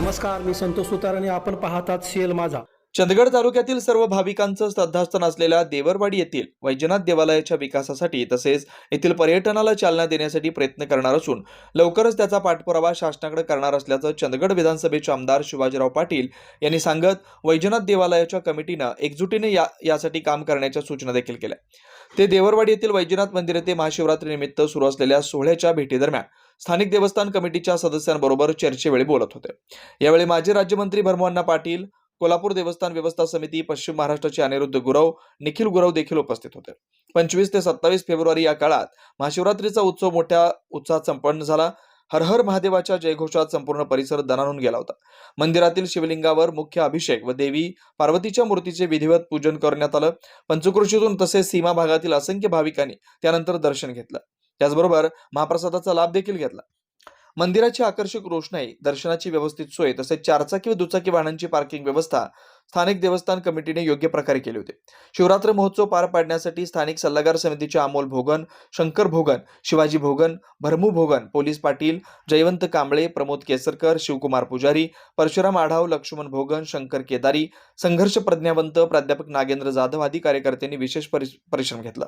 नमस्कार मी संतोष सुतार आणि आपण पाहतात सीएल माझा. चंदगड तालुक्यातील सर्व भाविकांचं श्रद्धास्थान असलेल्या देवरवाडी येथील वैजनाथ देवालयाच्या विकासासाठी तसेच येथील पर्यटनाला चालना देण्यासाठी प्रयत्न करणार असून लवकरच त्याचा पाठपुरावा शासनाकडे करणार असल्याचं चंदगड विधानसभेचे आमदार शिवाजीराव पाटील यांनी सांगत वैजनाथ देवालयाच्या कमिटीनं एकजुटीने या यासाठी काम करण्याच्या सूचना देखील केल्या. ते देवरवाडी येथील वैजनाथ मंदिर येथे महाशिवरात्रीनिमित्त सुरू असलेल्या सोहळ्याच्या भेटीदरम्यान स्थानिक देवस्थान कमिटीच्या सदस्यांबरोबर चर्चेवेळी बोलत होते. यावेळी माजी राज्यमंत्री भरमोहन्ना पाटील कोल्हापूर देवस्थान व्यवस्था समिती पश्चिम महाराष्ट्राचे अनिरुद्ध गुरव निखिल गुरव देखील उपस्थित होते. पंचवीस ते सत्तावीस फेब्रुवारी या काळात महाशिवरात्रीचा उत्सव मोठ्या उत्साहात संपन्न झाला. हर हर महादेवाच्या जयघोषात संपूर्ण परिसर दणाणून गेला होता. मंदिरातील शिवलिंगावर मुख्य अभिषेक व देवी पार्वतीच्या मूर्तीचे विधिवत पूजन करण्यात आलं. पंचकृषीतून तसेच सीमा भागातील असंख्य भाविकांनी त्यानंतर दर्शन घेतलं. त्याचबरोबर महाप्रसादाचा लाभ देखील घेतला. मंदिराची आकर्षक रोषणाई दर्शनाची व्यवस्थित सोय तसेच चारचाकी व दुचाकी वाहनांची पार्किंग व्यवस्था स्थानिक देवस्थान कमिटीने योग्य प्रकारे केले होते. शिवरात्र महोत्सव पार पाडण्यासाठी स्थानिक सल्लागार समितीचे अमोल भोगन शंकर भोगन शिवाजी भोगन भरमू भोगन पोलीस पाटील जयवंत कांबळे प्रमोद केसरकर शिवकुमार पुजारी परशुराम आढाव लक्ष्मण भोगन शंकर केदारी संघर्ष प्रज्ञावंत प्राध्यापक नागेंद्र जाधव आदी कार्यकर्त्यांनी विशेष परिश्रम घेतला.